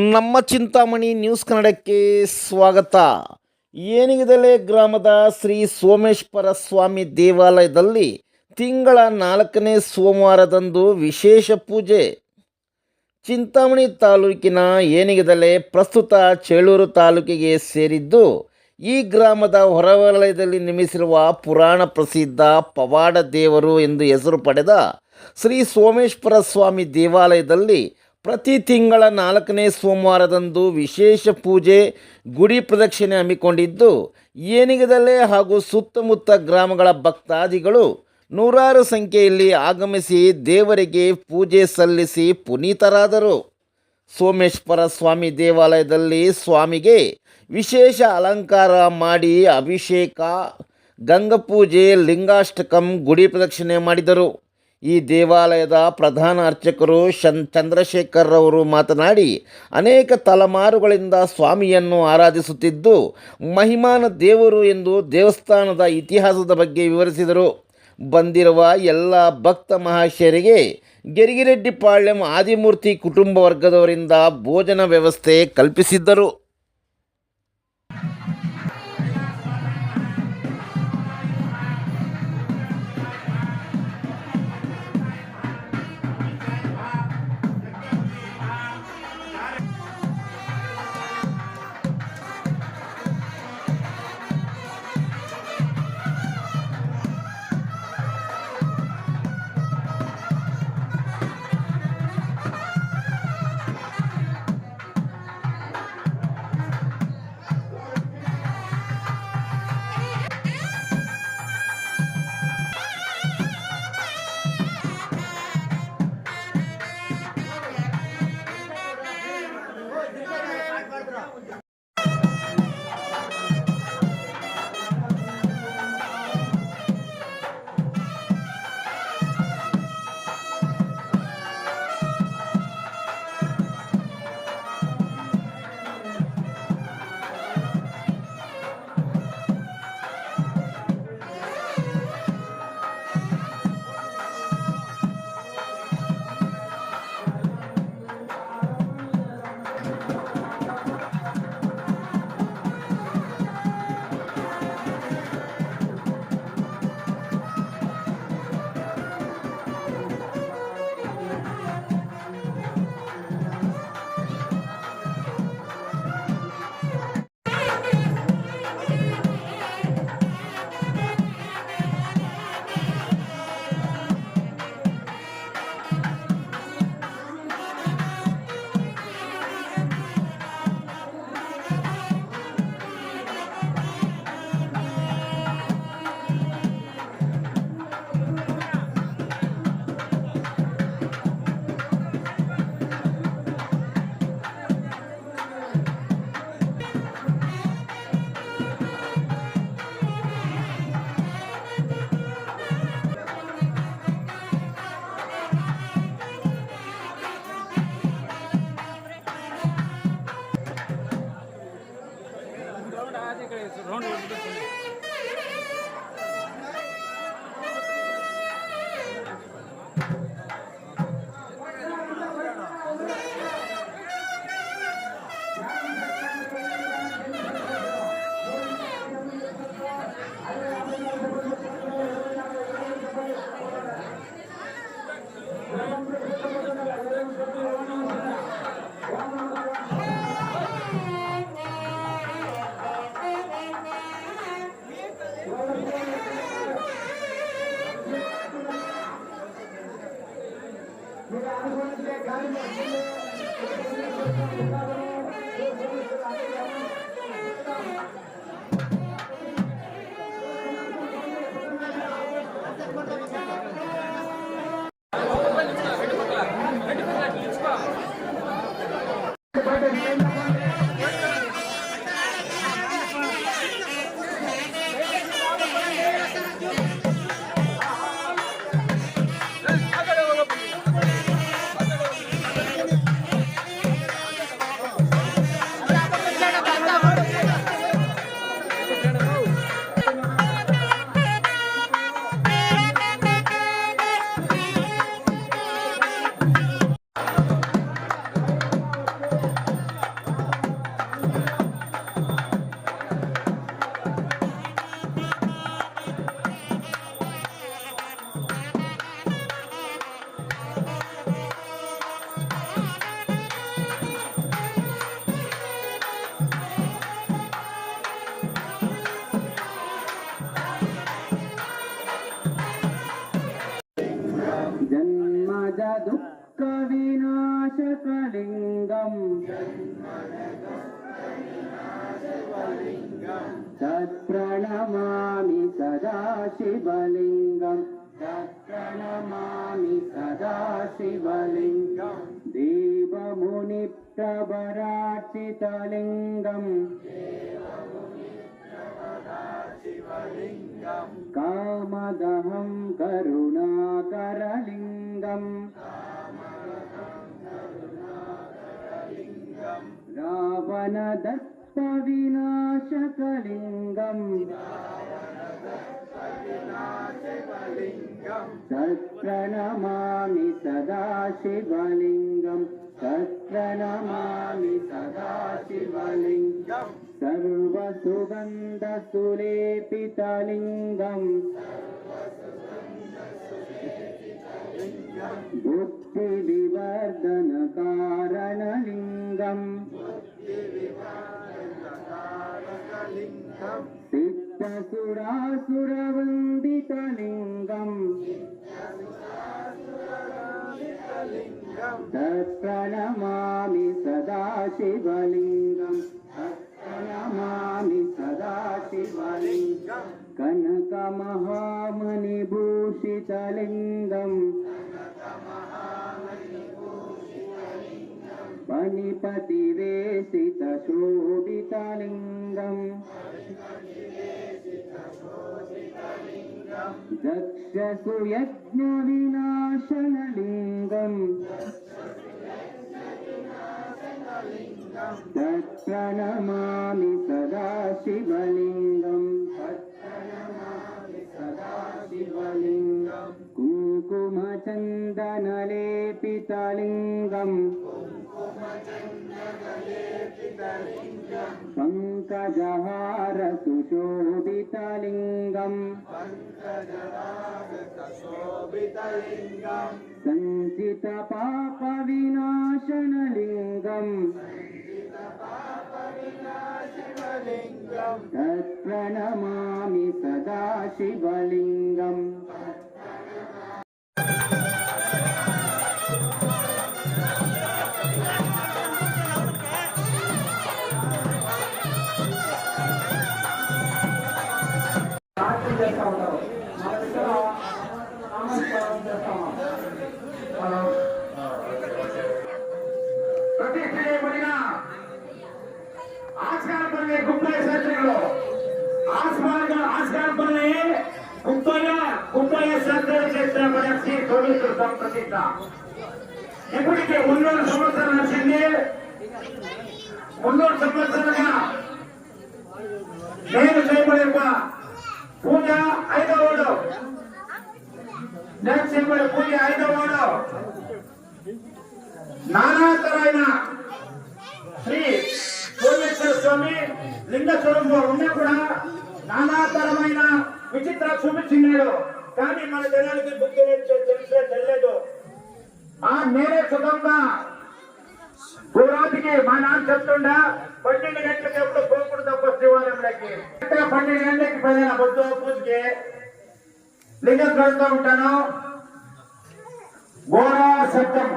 ನಮ್ಮ ಚಿಂತಾಮಣಿ ನ್ಯೂಸ್ ಕನ್ನಡಕ್ಕೆ ಸ್ವಾಗತ. ಏನಿಗದಲೆ ಗ್ರಾಮದ ಶ್ರೀ ಸೋಮೇಶ್ವರ ಸ್ವಾಮಿ ದೇವಾಲಯದಲ್ಲಿ ತಿಂಗಳ ನಾಲ್ಕನೇ ಸೋಮವಾರದಂದು ವಿಶೇಷ ಪೂಜೆ. ಚಿಂತಾಮಣಿ ತಾಲೂಕಿನ ಏನಿಗದಲೆ ಪ್ರಸ್ತುತ ಚೇಳೂರು ತಾಲೂಕಿಗೆ ಸೇರಿದ್ದು, ಈ ಗ್ರಾಮದ ಹೊರವಲಯದಲ್ಲಿ ನಿರ್ಮಿಸಿರುವ ಪುರಾಣ ಪ್ರಸಿದ್ಧ ಪವಾಡ ದೇವರು ಎಂದು ಹೆಸರು ಪಡೆದ ಶ್ರೀ ಸೋಮೇಶ್ವರ ಸ್ವಾಮಿ ದೇವಾಲಯದಲ್ಲಿ ಪ್ರತಿ ತಿಂಗಳ ನಾಲ್ಕನೇ ಸೋಮವಾರದಂದು ವಿಶೇಷ ಪೂಜೆ, ಗುಡಿ ಪ್ರದಕ್ಷಿಣೆ ಹಮ್ಮಿಕೊಂಡಿದ್ದು, ಏನಿಗದಲ್ಲೇ ಹಾಗೂ ಸುತ್ತಮುತ್ತ ಗ್ರಾಮಗಳ ಭಕ್ತಾದಿಗಳು ನೂರಾರು ಸಂಖ್ಯೆಯಲ್ಲಿ ಆಗಮಿಸಿ ದೇವರಿಗೆ ಪೂಜೆ ಸಲ್ಲಿಸಿ ಪುನೀತರಾದರು. ಸೋಮೇಶ್ವರ ಸ್ವಾಮಿ ದೇವಾಲಯದಲ್ಲಿ ಸ್ವಾಮಿಗೆ ವಿಶೇಷ ಅಲಂಕಾರ ಮಾಡಿ ಅಭಿಷೇಕ, ಗಂಗಪೂಜೆ, ಲಿಂಗಾಷ್ಟಕಂ, ಗುಡಿ ಪ್ರದಕ್ಷಿಣೆ ಮಾಡಿದರು. ಈ ದೇವಾಲಯದ ಪ್ರಧಾನ ಅರ್ಚಕರು ಶನ್ ಚಂದ್ರಶೇಖರ್ರವರು ಮಾತನಾಡಿ, ಅನೇಕ ತಲೆಮಾರುಗಳಿಂದ ಸ್ವಾಮಿಯನ್ನು ಆರಾಧಿಸುತ್ತಿದ್ದು, ಮಹಿಮಾನ ದೇವರು ಎಂದು ದೇವಸ್ಥಾನದ ಇತಿಹಾಸದ ಬಗ್ಗೆ ವಿವರಿಸಿದರು. ಬಂದಿರುವ ಎಲ್ಲ ಭಕ್ತ ಮಹಾಶಯರಿಗೆ ಗೆರಿಗಿರೆಡ್ಡಿಪಾಳ್ಯಂ ಆದಿಮೂರ್ತಿ ಕುಟುಂಬ ವರ್ಗದವರಿಂದ ಭೋಜನ ವ್ಯವಸ್ಥೆ ಕಲ್ಪಿಸಿದ್ದರು. మీరు అనుకున్నట్లే కానీ వస్తుంది तत्प्रणमामि सदा शिवलिङ्गम्। तत्प्रणमामि सदा शिवलिङ्गम्। देवमुनिप्रवरार्चितलिङ्गम् कामदहं करुणाकरलिङ्गम् विनाशकलिङ्गम् स्र नमामि सदा शिवलिङ्गम्। समामि सदा शिवलिङ्गम्। सर्वसुगन्धसुलेपितलिङ्गम्। बुद्धिविवर्धनकारणलिङ्गम्। லிங்கம் சித்த சுராசுர வந்தித லிங்கம் தத்த நமாமி சதா சிவலிங்கம் नमामि सदा शिवलिङ्गम् कनकमहामणिभूषितलिङ्गम् निपतिवेशितशोपितालिङ्गम् दक्षसु यज्ञविनाशनलिङ्गम्। तत्र नमामि सदा शिवलिङ्गम् कुङ्कुमचन्दनलेपितलिङ्गम्। पङ्कजहार सुशोभितलिङ्गम् सञ्चित पापविनाशनलिङ्गम् तत्प्रणमामि सदा शिवलिङ्गम् చేస్తూ ఉంటారు. మన దగ్గర నామస్కారం చేస్తాము ప్రతిష్ట చేయబడిన ఆస్కారం పని గుప్త శాస్త్రిలో ఆస్మార్గం ఆస్కారం పని గుప్తగా గుప్తయ శాస్త్రం చేసిన మనకి తొలగిస్తాం ప్రతిష్ట ఇప్పటికే మున్నూరు సంవత్సరం వచ్చింది మున్నూరు సంవత్సరంగా నేను చేయబడే పూజ ఐదవడు నేను చేయబడే పూజ ఐదవడు నానాతరైన శ్రీ పూర్ణేశ్వర స్వామి లింగ స్వరూపంలో ఉన్నా కూడా నానాతరమైన విచిత్ర చూపించినాడు. కానీ మన జనానికి బుద్ధి తెలిసే తెలియదు. ఆ నేరే సుఖంగా పూర్వాతికి మా నాన్న చెప్తుండా పన్నెండు గంటలకు ఎప్పుడు పోకూడదు తప్ప శివాలయంలోకి పన్నెండు గంటలకి పదిహేను పొద్దు పూజకి లింగం కడుతూ ఉంటాను. ఘోర శబ్దం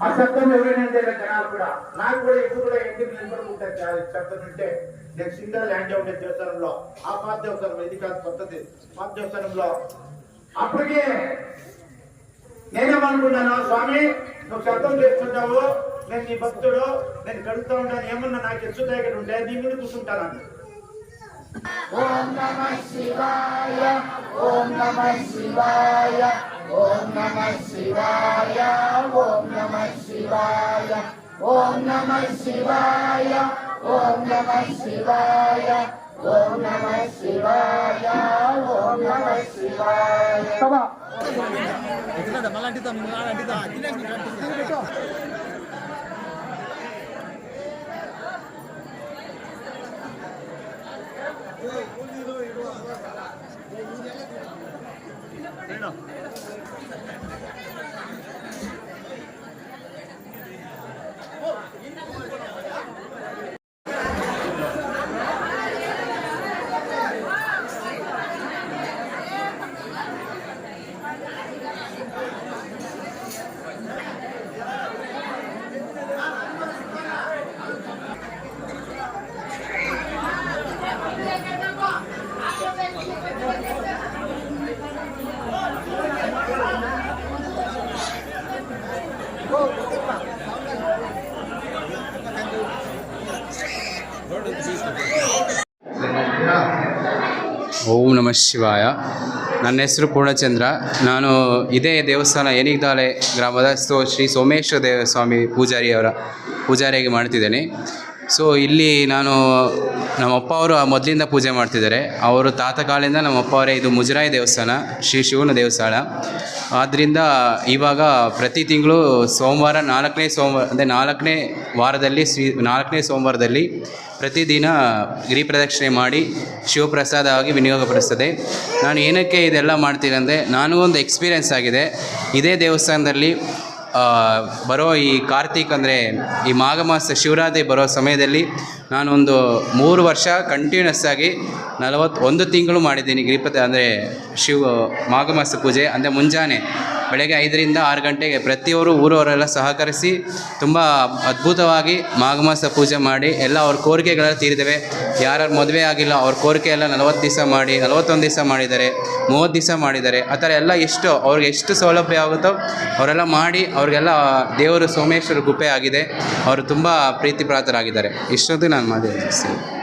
ఆ శబ్దం ఎవరైనా జనాలు కూడా. నాకు కూడా ఇప్పుడు కూడా ఎన్ని నెంబర్ ఉంటాయి శబ్దం ఉంటే నేను సింగల్ ల్యాండ్ ఉండే దేవస్థానంలో ఆ పాత దేవస్థానం ఇది కాదు కొత్తది పాత దేవస్థానంలో అప్పటికే నేనేమనుకున్నాను స్వామి నువ్వు శబ్దం చేస్తుంటావు నేను నీ భక్తుడు నేను కడుగుతా ఉంటాను ఏమన్నా నాకు ఎచ్చు దగ్గర ఉంటే నీ మీద కూర్చుంటాను ఓం నమ శివాయ ఓం నమ శివాయ ఓం నమ శివాయ ఓం నమ శివాయ ఓం నమ శివాయ ఓం నమ శివాయ ఓం నమ శివాయ ఓం నమ శివాయ. 对，我们都一多，我也不知道，我五年都去单位了，等一。ಓಂ ನಮಃ ಶಿವಾಯ. ನನ್ನ ಹೆಸರು ಪೂರ್ಣಚಂದ್ರ. ನಾನು ಇದೇ ದೇವಸ್ಥಾನ ಏನಿಗ್ದಾಲೆ ಗ್ರಾಮದ ಸೋ ಶ್ರೀ ಸೋಮೇಶ್ವರ ದೇವ ಸ್ವಾಮಿ ಪೂಜಾರಿಯವರ ಪೂಜಾರಿಯಾಗಿ ಮಾಡ್ತಿದ್ದೇನೆ. ಸೊ ಇಲ್ಲಿ ನಾನು ನಮ್ಮ ಅಪ್ಪ ಅವರು ಮೊದಲಿಂದ ಪೂಜೆ ಮಾಡ್ತಿದ್ದಾರೆ. ಅವರು ತಾತ ಕಾಲಿಂದ ನಮ್ಮ ಅಪ್ಪ ಅವರೇ ಇದು ಮುಜರಾಯಿ ದೇವಸ್ಥಾನ, ಶ್ರೀ ಶಿವನ ದೇವಸ್ಥಾನ. ಆದ್ದರಿಂದ ಇವಾಗ ಪ್ರತಿ ತಿಂಗಳು ಸೋಮವಾರ ನಾಲ್ಕನೇ ಸೋಮವಾರ, ಅಂದರೆ ನಾಲ್ಕನೇ ವಾರದಲ್ಲಿ ಶ್ರೀ, ನಾಲ್ಕನೇ ಸೋಮವಾರದಲ್ಲಿ ಪ್ರತಿದಿನ ಗಿರಿ ಪ್ರದಕ್ಷಿಣೆ ಮಾಡಿ ಶಿವಪ್ರಸಾದವಾಗಿ ವಿನಿಯೋಗಪಡಿಸ್ತದೆ ನಾನು ಏನಕ್ಕೆ ಇದೆಲ್ಲ ಮಾಡ್ತೀನಿ ಅಂದರೆ, ನಾನು ಒಂದು ಎಕ್ಸ್ಪೀರಿಯೆನ್ಸ್ ಆಗಿದೆ. ಇದೇ ದೇವಸ್ಥಾನದಲ್ಲಿ ಬರೋ ಈ ಕಾರ್ತಿಕ್ ಅಂದರೆ ಈ ಮಾಘ ಮಾಸ ಶಿವರಾತ್ರಿ ಬರೋ ಸಮಯದಲ್ಲಿ ನಾನೊಂದು ಮೂರು ವರ್ಷ ಕಂಟಿನ್ಯೂಸ್ ಆಗಿ ನಲವತ್ತೊಂದು ತಿಂಗಳು ಮಾಡಿದ್ದೀನಿ ಗಿರಿಪತಿ ಅಂದರೆ ಶಿವ ಮಾಘ ಮಾಸ ಪೂಜೆ, ಅಂದರೆ ಮುಂಜಾನೆ. ಬೆಳಗ್ಗೆ ಐದರಿಂದ ಆರು ಗಂಟೆಗೆ ಪ್ರತಿಯೊರು ಊರವರೆಲ್ಲ ಸಹಕರಿಸಿ ತುಂಬ ಅದ್ಭುತವಾಗಿ ಮಾಘಮಾಸ ಪೂಜೆ ಮಾಡಿ ಎಲ್ಲ ಅವ್ರ ಕೋರಿಕೆಗಳೆಲ್ಲ ತೀರಿದ್ದಾವೆ ಯಾರ್ಯಾರು ಮದುವೆ ಆಗಿಲ್ಲ ಅವ್ರ ಕೋರಿಕೆ ಎಲ್ಲ ನಲವತ್ತು ದಿವಸ ಮಾಡಿ, ನಲವತ್ತೊಂದು ದಿವಸ ಮಾಡಿದ್ದಾರೆ, ಮೂವತ್ತು ದಿವಸ ಮಾಡಿದ್ದಾರೆ. ಆ ಥರ ಎಲ್ಲ ಎಷ್ಟು ಅವ್ರಿಗೆ ಎಷ್ಟು ಸೌಲಭ್ಯ ಆಗುತ್ತೋ ಅವರೆಲ್ಲ ಮಾಡಿ ಅವ್ರಿಗೆಲ್ಲ ದೇವರು ಸೋಮೇಶ್ವರ ಗುಪ್ಪೆ ಆಗಿದೆ. ಅವರು ತುಂಬ ಪ್ರೀತಿ ಪ್ರಾತರಾಗಿದ್ದಾರೆ ಇಷ್ಟೊಂದು ನಾನು ಮಾತಾಡ್ತೀನಿ